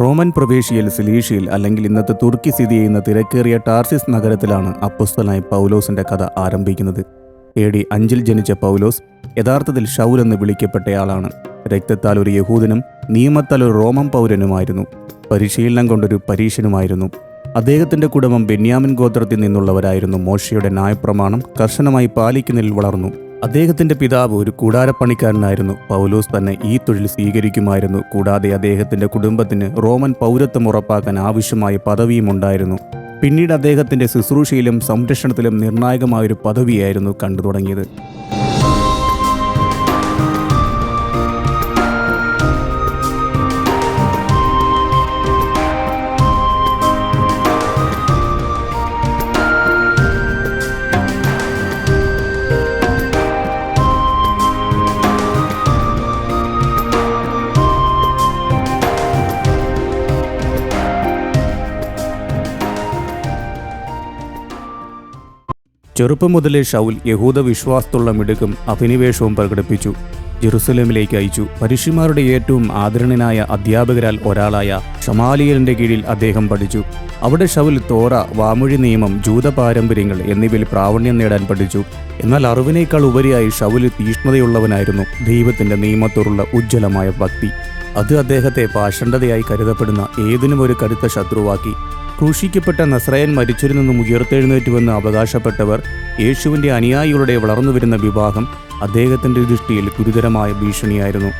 Roman പ്രവേശിയൽ സിലീഷ്യയിൽ അല്ലെങ്കിൽ ഇന്നത്തെ തുർക്കി സ്ഥിതി ചെയ്യുന്ന തിരക്കേറിയ ടാർസിസ് നഗരത്തിലാണ് അപ്പസ്തലായ പൗലോസിന്റെ കഥ ആരംഭിക്കുന്നത്. എ ഡി അഞ്ചിൽ ജനിച്ച പൗലോസ് യഥാർത്ഥത്തിൽ ഷൗൽ എന്ന് വിളിക്കപ്പെട്ടയാളാണ്. രക്തത്താൽ ഒരു യഹൂദനും നിയമത്താൽ ഒരു റോമൻ പൗരനുമായിരുന്നു. പരിശീലനം കൊണ്ടൊരു പരീക്ഷനുമായിരുന്നു അദ്ദേഹത്തിന്റെ കുടുംബം ബെന്യാമിൻ ഗോത്രത്തിൽ നിന്നുള്ളവരായിരുന്നു മോശയുടെ ന്യായപ്രമാണം കർശനമായി പാലിക്കുന്നതിൽ വളർന്നു. അദ്ദേഹത്തിന്റെ പിതാവ് ഒരു കൂടാരപ്പണിക്കാരനായിരുന്നു. പൗലോസ് തന്നെ ഈ തൊഴിൽ സ്വീകരിക്കുമായിരുന്നു. കൂടാതെ അദ്ദേഹത്തിന്റെ കുടുംബത്തിന് റോമൻ പൗരത്വം ഉറപ്പാക്കാൻ ആവശ്യമായ പദവിയും ഉണ്ടായിരുന്നു. പിന്നീട് അദ്ദേഹത്തിന്റെ ശുശ്രൂഷയിലും സംരക്ഷണത്തിലും നിർണായകമായൊരു പദവിയായിരുന്നു കണ്ടു തുടങ്ങിയത് ചെറുപ്പം മുതലേ ഷൗൽ യഹൂദ വിശ്വാസത്തുള്ള മിടുക്കും അഭിനിവേശവും പ്രകടിപ്പിച്ചു. ജെറുസലേമിലേക്ക് അയച്ചു. പരീക്ഷമാരുടെ ഏറ്റവും ആദരണീയനായ അധ്യാപകരാൽ ഒരാളായ ഷമാലിയലിന്റെ കീഴിൽ അദ്ദേഹം പഠിച്ചു. അവിടെ ഷൗൽ തോറ വാമൊഴി നിയമം ജൂത പാരമ്പര്യങ്ങൾ എന്നിവയിൽ പ്രാവണ്യം നേടാൻ പഠിച്ചു. എന്നാൽ അറിവിനേക്കാൾ ഉപരിയായി ഷൗൽ തീഷ്ണതയുള്ളവനായിരുന്നു. ദൈവത്തിന്റെ നിയമത്തോടുള്ള ഉജ്ജ്വലമായ ഭക്തി. അത് അദ്ദേഹത്തെ പാഷണ്ഡതയായി കരുതപ്പെടുന്ന ഏതിനും ഒരു കരുത്ത ശത്രുവാക്കി. ക്രൂശിക്കപ്പെട്ട നസ്രയൻ മരിച്ചിരുന്നെന്നും നിന്നും ഉയർത്തെഴുന്നേറ്റുവെന്ന് അവകാശപ്പെട്ടവർ യേശുവിന്റെ അനുയായികളുടെ വളർന്നുവരുന്ന വിവാഹം അദ്ദേഹത്തിന്റെ ദൃഷ്ടിയിൽ ഗുരുതരമായ ഭീഷണിയായിരുന്നു.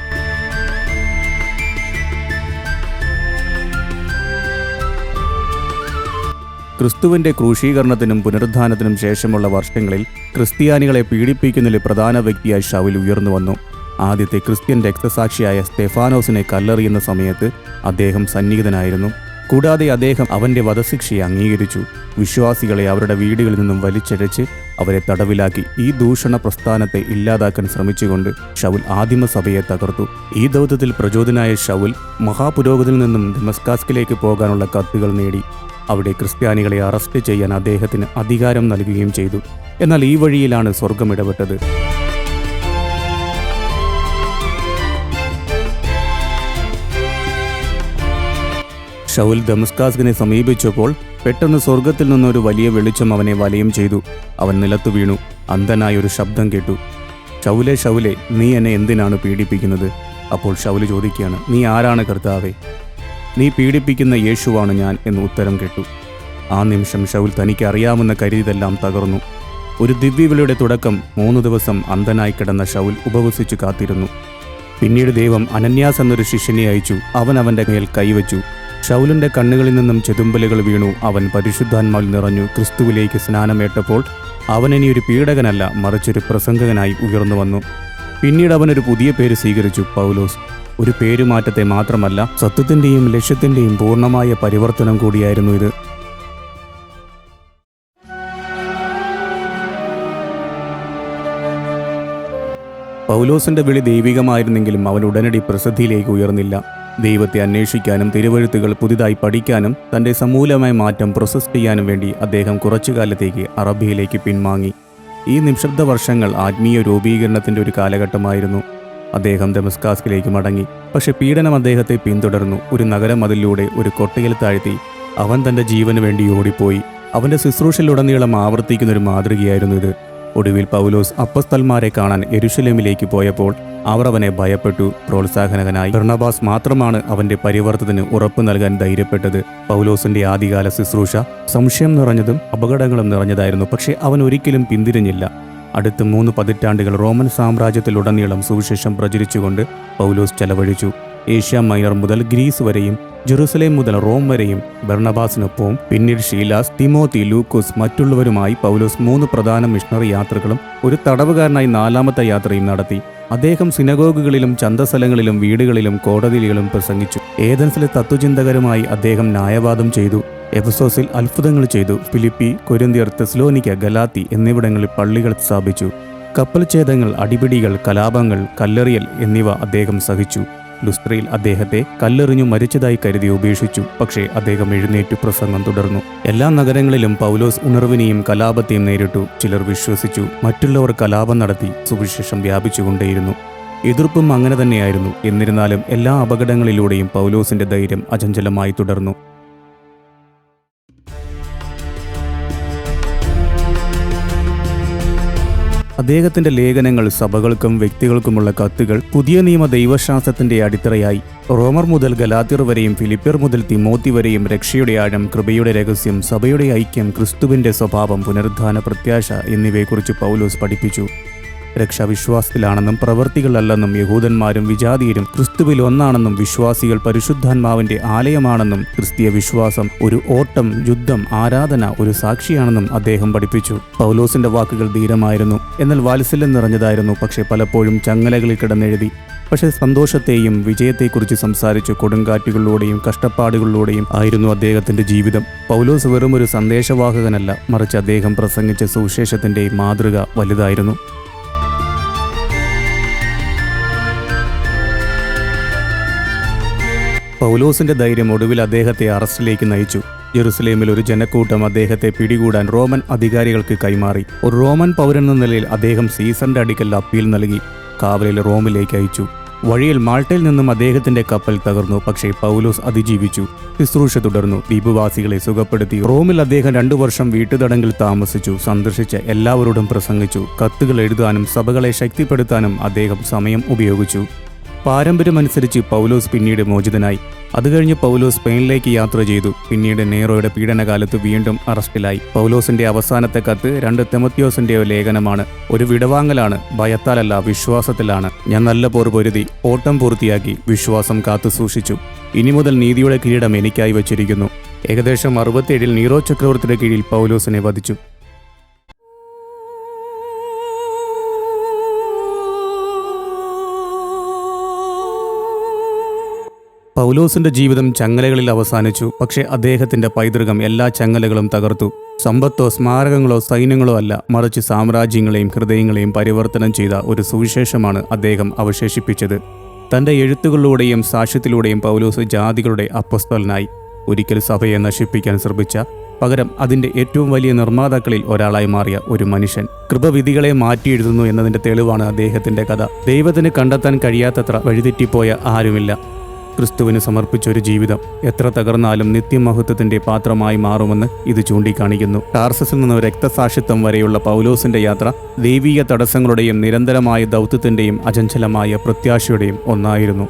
ക്രിസ്തുവിന്റെ ക്രൂശീകരണത്തിനും പുനരുദ്ധാനത്തിനും ശേഷമുള്ള വർഷങ്ങളിൽ ക്രിസ്ത്യാനികളെ പീഡിപ്പിക്കുന്നതിൽ പ്രധാന വ്യക്തിയായി ഷൗൽ ഉയർന്നു വന്നു. ആദ്യത്തെ ക്രിസ്ത്യൻ രക്തസാക്ഷിയായ സ്റ്റെഫാനോസിനെ കല്ലെറിയുന്ന സമയത്ത് അദ്ദേഹം സന്നിഹിതനായിരുന്നു. കൂടാതെ അദ്ദേഹം അവന്റെ വധശിക്ഷയെ അംഗീകരിച്ചു. വിശ്വാസികളെ അവരുടെ വീടുകളിൽ നിന്നും വലിച്ചഴച്ച് അവരെ തടവിലാക്കി. ഈ ദൂഷണ പ്രസ്ഥാനത്തെ ഇല്ലാതാക്കാൻ ശ്രമിച്ചുകൊണ്ട് ഷൗൽ ആദിമസഭയെ തകർത്തു. ഈ ദൗത്യത്തിൽ പ്രചോദനായ ഷൗൽ മഹാപുരോഗതിൽ നിന്നും ഡെമസ്കാസ്കിലേക്ക് പോകാനുള്ള കത്തുകൾ നേടി. അവിടെ ക്രിസ്ത്യാനികളെ അറസ്റ്റ് ചെയ്യാൻ അദ്ദേഹത്തിന് അധികാരം നൽകുകയും ചെയ്തു. എന്നാൽ ഈ വഴിയിലാണ് സ്വർഗം ഇടപെട്ടത്. ഷൗൽ ദമസ്കാസ്കിനെ സമീപിച്ചപ്പോൾ പെട്ടെന്ന് സ്വർഗത്തിൽ നിന്നൊരു വലിയ വെളിച്ചം അവനെ വലയം ചെയ്തു. അവൻ നിലത്തു വീണു. അന്ധനായ ഒരു ശബ്ദം കേട്ടു. ഷൗലെ ഷൗലെ നീ എന്നെ എന്തിനാണ് പീഡിപ്പിക്കുന്നത്? അപ്പോൾ ഷൗൽ ചോദിക്കുകയാണ്. നീ ആരാണ് കർത്താവേ? നീ പീഡിപ്പിക്കുന്ന യേശുവാണ് ഞാൻ എന്ന് ഉത്തരം കേട്ടു. ആ നിമിഷം ഷൗൽ തനിക്ക് അറിയാമെന്ന കരുതിതെല്ലാം തകർന്നു. ഒരു ദിവ്യവിളിയുടെ തുടക്കം മൂന്ന് ദിവസം അന്ധനായി കിടന്ന ഷൗൽ ഉപവസിച്ചു കാത്തിരുന്നു. പിന്നീട് ദൈവം അനന്യാസ് എന്നൊരു ശിഷ്യനെ അയച്ചു. അവൻ അവന്റെ മേൽ കൈവച്ചു. ഷൗലിന്റെ കണ്ണുകളിൽ നിന്നും ചെതുമ്പലുകൾ വീണു. അവൻ പരിശുദ്ധാത്മാവിൽ നിറഞ്ഞു ക്രിസ്തുവിലേക്ക് സ്നാനമേറ്റപ്പോൾ അവൻ ഇനി ഒരു പീഡകനല്ല മറിച്ചൊരു പ്രസംഗകനായി ഉയർന്നു വന്നു. പിന്നീട് അവൻ ഒരു പുതിയ പേര് സ്വീകരിച്ചു പൗലോസ്. ഒരു പേരുമാറ്റത്തെ മാത്രമല്ല സത്യത്തിന്റെയും ലക്ഷ്യത്തിന്റെയും പൂർണമായ പരിവർത്തനം കൂടിയായിരുന്നു ഇത്. പൗലോസിന്റെ വിളി ദൈവികമായിരുന്നെങ്കിലും അവൻ ഉടനടി പ്രസിദ്ധിയിലേക്ക് ഉയർന്നില്ല. ദൈവത്തെ അന്വേഷിക്കാനും തിരുവഴുത്തുകൾ പുതിയതായി പഠിക്കാനും തന്റെ സമൂലമായ മാറ്റം പ്രോസസ് ചെയ്യാനും വേണ്ടി അദ്ദേഹം കുറച്ചു കാലത്തേക്ക് അറബിയിലേക്ക് പിൻവാങ്ങി. ഈ നിശബ്ദ വർഷങ്ങൾ ആത്മീയ രൂപീകരണത്തിന്റെ ഒരു കാലഘട്ടമായിരുന്നു. അദ്ദേഹം ഡെമസ്കാസ്കിലേക്ക് മടങ്ങി. പക്ഷെ പീഡനം അദ്ദേഹത്തെ പിന്തുടർന്നു. ഒരു നഗരം അതിലൂടെ ഒരു കൊട്ടയിൽ താഴ്ത്തി. അവൻ തന്റെ ജീവന് വേണ്ടി ഓടിപ്പോയി. അവന്റെ ശുശ്രൂഷയിലുടനീളം ആവർത്തിക്കുന്ന ഒരു മാതൃകയായിരുന്നു ഇത്. ഒടുവിൽ പൗലോസ് അപ്പസ്തൽമാരെ കാണാൻ എരുഷലേമിലേക്ക് പോയപ്പോൾ അവർ അവനെ ഭയപ്പെട്ടു പ്രോത്സാഹനകനായി. ബർണബാസ് മാത്രമാണ് അവന്റെ പരിവർത്തനത്തിന് ഉറപ്പു നൽകാൻ ധൈര്യപ്പെട്ടത്. പൗലോസിന്റെ ആദ്യകാല ശുശ്രൂഷ സംശയം നിറഞ്ഞതും അപകടങ്ങളും നിറഞ്ഞതായിരുന്നു പക്ഷേ അവൻ ഒരിക്കലും പിന്തിരിഞ്ഞില്ല. അടുത്ത മൂന്ന് പതിറ്റാണ്ടുകൾ റോമൻ സാമ്രാജ്യത്തിലുടനീളം സുവിശേഷം പ്രചരിച്ചുകൊണ്ട് പൗലോസ് ചെലവഴിച്ചു. ഏഷ്യ മൈനർ മുതൽ ഗ്രീസ് വരെയും ജെറുസലേം മുതൽ റോം വരെയും ബർണബാസിനൊപ്പവും പിന്നീട് ഷീലാസ് തിമോത്തി ലൂക്കോസ് മറ്റുള്ളവരുമായി പൗലോസ് മൂന്ന് പ്രധാന മിഷണറി യാത്രകളും ഒരു തടവുകാരനായി നാലാമത്തെ യാത്രയും നടത്തി. അദ്ദേഹം സിനഗോഗുകളിലും ചന്തസ്ഥലങ്ങളിലും വീടുകളിലും കോടതികളിലും പ്രസംഗിച്ചു. ഏതൻസിലെ തത്വചിന്തകരുമായി അദ്ദേഹം ന്യായവാദം ചെയ്തു. എഫസോസിൽ അത്ഭുതങ്ങൾ ചെയ്തു. ഫിലിപ്പി കൊരിന്തിയർ തെസ്ലോനിക്ക ഗലാത്തി എന്നിവിടങ്ങളിൽ പള്ളികൾ സ്ഥാപിച്ചു. കപ്പൽ ഛേദങ്ങൾ അടിപിടികൾ കലാപങ്ങൾ കല്ലെറിയൽ എന്നിവ അദ്ദേഹം സഹിച്ചു. ലുസ്ത്രയിൽ അദ്ദേഹത്തെ കല്ലെറിഞ്ഞു മരിച്ചതായി കരുതി ഉപേക്ഷിച്ചു. പക്ഷേ അദ്ദേഹം എഴുന്നേറ്റു പ്രസംഗം തുടർന്നു. എല്ലാ നഗരങ്ങളിലും പൗലോസ് ഉണർവിനെയും കലാപത്തെയും നേരിട്ടു. ചിലർ വിശ്വസിച്ചു. മറ്റുള്ളവർ കലാപം നടത്തി സുവിശേഷം വ്യാപിച്ചുകൊണ്ടേയിരുന്നു. എതിർപ്പും അങ്ങനെ തന്നെയായിരുന്നു. എന്നിരുന്നാലും എല്ലാ അപകടങ്ങളിലൂടെയും പൗലോസിന്റെ ധൈര്യം അചഞ്ചലമായി തുടർന്നു. അദ്ദേഹത്തിന്റെ ലേഖനങ്ങൾ സഭകൾക്കും വ്യക്തികൾക്കുമുള്ള കത്തുകൾ പുതിയ നിയമ ദൈവശാസ്ത്രത്തിന്റെ അടിത്തറയായി. റോമർ മുതൽ ഗലാത്തിർ വരെയും ഫിലിപ്പിയർ മുതൽ തിമോത്തി വരെയും രക്ഷയുടെ ആഴം കൃപയുടെ രഹസ്യം സഭയുടെ ഐക്യം ക്രിസ്തുവിന്റെ സ്വഭാവം പുനരുദ്ധാന പ്രത്യാശ എന്നിവയെക്കുറിച്ച് പൗലോസ് പഠിപ്പിച്ചു. രക്ഷ വിശ്വാസത്തിലാണെന്നും പ്രവൃത്തികളല്ലെന്നും യഹൂദന്മാരും വിജാതീയരും ക്രിസ്തുവിൽ ഒന്നാണെന്നും വിശ്വാസികൾ പരിശുദ്ധാത്മാവിന്റെ ആലയമാണെന്നും ക്രിസ്തീയ വിശ്വാസം ഒരു ഓട്ടം യുദ്ധം ആരാധന ഒരു സാക്ഷിയാണെന്നും അദ്ദേഹം പഠിപ്പിച്ചു. പൗലോസിന്റെ വാക്കുകൾ ധീരമായിരുന്നു. എന്നാൽ വാത്സല്യം നിറഞ്ഞതായിരുന്നു. പക്ഷേ പലപ്പോഴും ചങ്ങലകളിൽ കിടന്നെഴുതി. പക്ഷേ സന്തോഷത്തെയും വിജയത്തെക്കുറിച്ച് സംസാരിച്ചു കൊടുങ്കാറ്റുകളിലൂടെയും കഷ്ടപ്പാടുകളിലൂടെയും ആയിരുന്നു അദ്ദേഹത്തിന്റെ ജീവിതം. പൗലോസ് വെറും ഒരു സന്ദേശവാഹകനല്ല. മറിച്ച് അദ്ദേഹം പ്രസംഗിച്ച സുവിശേഷത്തിന്റെ മാതൃക വലുതായിരുന്നു. പൗലോസിന്റെ ധൈര്യം ഒടുവിൽ അദ്ദേഹത്തെ അറസ്റ്റിലേക്ക് നയിച്ചു. ജെറുസലേമിൽ ഒരു ജനക്കൂട്ടം അദ്ദേഹത്തെ പിടികൂടാൻ റോമൻ അധികാരികൾക്ക് കൈമാറി. ഒരു റോമൻ പൗരൻ എന്ന നിലയിൽ അദ്ദേഹം സീസറിന്റെ അടിക്കൽ അപ്പീൽ നൽകി കാവലിൽ റോമിലേക്ക് അയച്ചു. വഴിയിൽ മാൾട്ടയിൽ നിന്നും അദ്ദേഹത്തിന്റെ കപ്പൽ തകർന്നു പക്ഷേ പൗലോസ് അതിജീവിച്ചു. ശുശ്രൂഷ തുടർന്നു ദ്വീപുവാസികളെ സുഖപ്പെടുത്തി. റോമിൽ അദ്ദേഹം രണ്ടു വർഷം വീട്ടുതടങ്കിൽ താമസിച്ചു സന്ദർശിച്ച എല്ലാവരോടും പ്രസംഗിച്ചു കത്തുകൾ എഴുതാനും സഭകളെ ശക്തിപ്പെടുത്താനും അദ്ദേഹം സമയം ഉപയോഗിച്ചു. പാരമ്പര്യമനുസരിച്ച് പൗലോസ് പിന്നീട് മോചിതനായി. അത് കഴിഞ്ഞ് പൗലോസ് സ്പെയിനിലേക്ക് യാത്ര ചെയ്തു. പിന്നീട് നെയ്റോയുടെ പീഡനകാലത്ത് വീണ്ടും അറസ്റ്റിലായി. പൗലോസിന്റെ അവസാനത്തെ കത്ത് രണ്ട് തെമത്യോസിന്റെ ലേഖനമാണ്. ഒരു വിടവാങ്ങലാണ് ഭയത്താലല്ല വിശ്വാസത്തിലാണ്. ഞാൻ നല്ല പോർ പൊരുതി ഓട്ടം പൂർത്തിയാക്കി വിശ്വാസം കാത്തു സൂക്ഷിച്ചു. ഇനി മുതൽ നീതിയുടെ കിരീടം എനിക്കായി വച്ചിരിക്കുന്നു. ഏകദേശം അറുപത്തിയേഴിൽ നീറോ ചക്രവർത്തിയുടെ കീഴിൽ പൗലോസിനെ വധിച്ചു. പൗലോസിന്റെ ജീവിതം ചങ്ങലകളിൽ അവസാനിച്ചു. പക്ഷേ അദ്ദേഹത്തിന്റെ പൈതൃകം എല്ലാ ചങ്ങലകളും തകർത്തു. സമ്പത്തോ സ്മാരകങ്ങളോ സൈന്യങ്ങളോ അല്ല മറിച്ച് സാമ്രാജ്യങ്ങളെയും ഹൃദയങ്ങളെയും പരിവർത്തനം ചെയ്ത ഒരു സുവിശേഷമാണ് അദ്ദേഹം അവശേഷിപ്പിച്ചത്. തന്റെ എഴുത്തുകളിലൂടെയും സാക്ഷ്യത്തിലൂടെയും പൗലോസ് ജാതികളുടെ അപ്പസ്തലനായി ഒരിക്കൽ സഭയെ നശിപ്പിക്കാൻ ശ്രമിച്ച പകരം അതിന്റെ ഏറ്റവും വലിയ നിർമ്മാതാക്കളിൽ ഒരാളായി മാറിയ ഒരു മനുഷ്യൻ. കൃപവിധികളെ മാറ്റിയെഴുതുന്നു എന്നതിന്റെ തെളിവാണ് അദ്ദേഹത്തിന്റെ കഥ. ദൈവത്തിന് കണ്ടെത്താൻ കഴിയാത്തത്ര വഴിതെറ്റിപ്പോയ ആരുമില്ല. ക്രിസ്തുവിന് സമർപ്പിച്ച ഒരു ജീവിതം. എത്ര തകർന്നാലും നിത്യമഹത്വത്തിന്റെ പാത്രമായി മാറുമെന്ന് ഇത് ചൂണ്ടിക്കാണിക്കുന്നു. ടാർസസിൽ നിന്ന് രക്തസാക്ഷിത്വം വരെയുള്ള പൗലോസിന്റെ യാത്ര ദൈവീയ തടസ്സങ്ങളുടെയും നിരന്തരമായ ദൗത്യത്തിന്റെയും അചഞ്ചലമായ പ്രത്യാശയുടെയും ഒന്നായിരുന്നു.